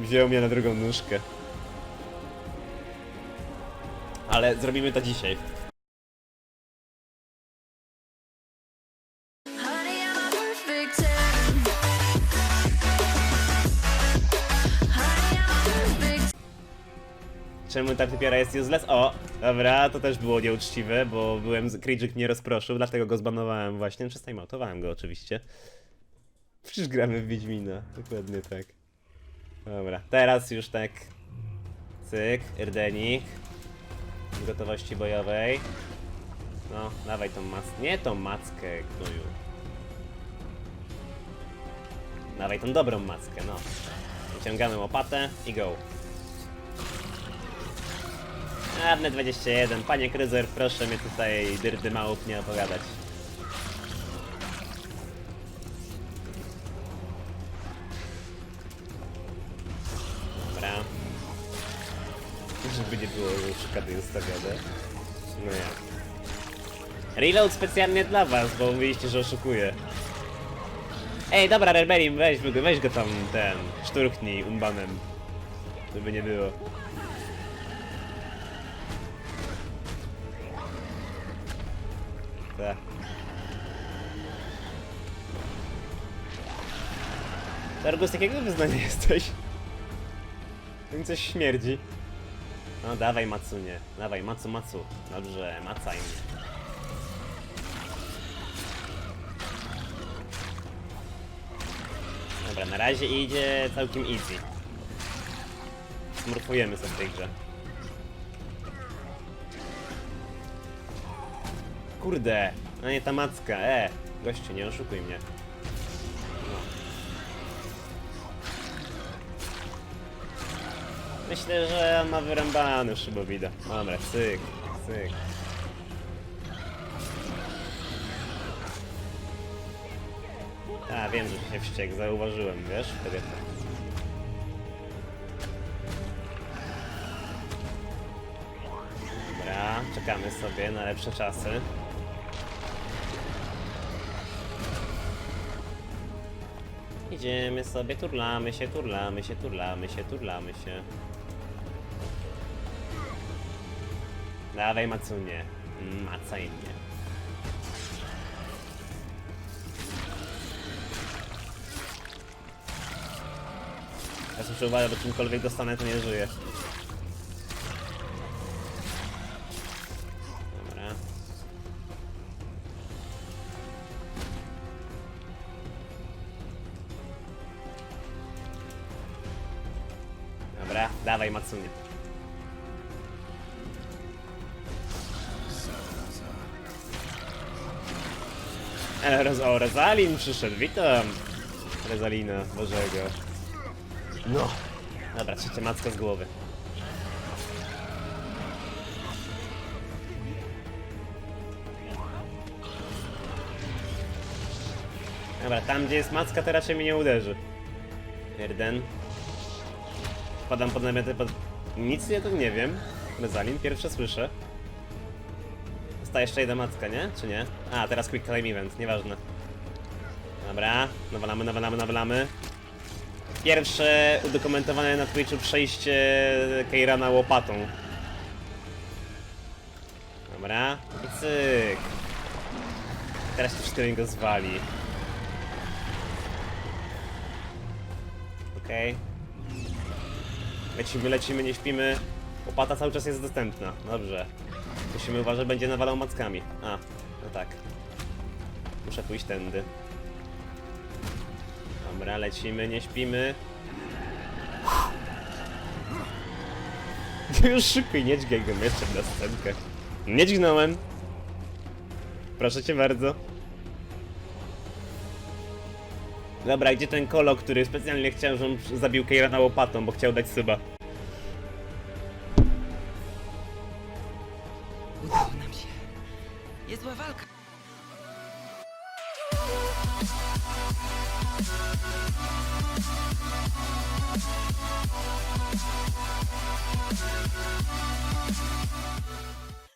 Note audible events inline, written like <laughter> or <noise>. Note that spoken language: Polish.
Wziął mnie na drugą nóżkę. Ale zrobimy to dzisiaj. Honey, I'm a perfect ten. Honey, I'm a perfect Czemu ta typiara jest useless? O, dobra, to też było nieuczciwe, bo byłem, Kridżyk mnie rozproszył, dlatego go zbanowałem właśnie, przestajmotowałem go oczywiście. Przecież gramy w Wiedźmina, dokładnie tak. Dobra, teraz już tak, cyk, Irdenik, w gotowości bojowej. No, dawaj tą maskę, nie tą mackę, gnoju. Dawaj tą dobrą maskę, no. Wyciągamy łopatę i go. Ładne 21. Panie Kryzer, proszę mnie tutaj dyrdy małów nie opowiadać. Żeby nie było szukady ustawione. No jak. Reload specjalnie dla was, bo mówiliście, że oszukuję. Ej, dobra, Rebellion, weź, weź go tam, ten, szturchnij umbanem. Żeby nie było. Tak. Targus, jakiego wyznania <laughs> jesteś? Mi coś śmierdzi. No dawaj Matsunie, dawaj Matsu Matsu. Dobrze, macaj mnie. Dobra, na razie idzie całkiem easy. Smurfujemy sobie w tej grze. Kurde, no nie ta macka, e, gościu, nie oszukuj mnie. Myślę, że ma wyrębany szybowida. Dobra, cyk, cyk. A, wiem, że się wściekł, zauważyłem, wiesz, wtedy. Dobra, czekamy sobie na lepsze czasy. Idziemy sobie, turlamy się, turlamy się, turlamy się, turlamy się. Dawaj Matsunie, macaj mnie. Ja muszę uważać, bo czymkolwiek dostanę, to nie żyję. Dobra. Dobra, dawaj Matsunie. <laughs> Roz o, Rozalin przyszedł, witam! Rozalina Bożego. No. Dobra, trzecia macka z głowy. Dobra, tam gdzie jest macka, to raczej mnie nie uderzy. Erden. Wpadam pod namiotę pod... Nic ja tu nie wiem. Rozalin, pierwsze słyszę. Zostaje jeszcze jedna macka, nie? Czy nie? A, teraz quick time event, nieważne. Dobra, nawalamy, nawalamy, nawalamy. Pierwsze udokumentowane na Twitchu przejście Keirana łopatą. Dobra, i cyk. Teraz to wszystko go zwali. Okej. Lecimy, lecimy, nie śpimy. Łopata cały czas jest dostępna. Dobrze. Musimy uważać, będzie nawalał mackami. A, no tak. Muszę pójść tędy. Dobra, lecimy, nie śpimy. <laughs> Już szykuj, nie go mieczem na scenkę. Nie dźgnąłem. Proszę cię bardzo. Dobra, gdzie ten kolo, który specjalnie chciał, żebym zabił Keirana łopatą, bo chciał dać suba? Udało nam się. Niezła walka.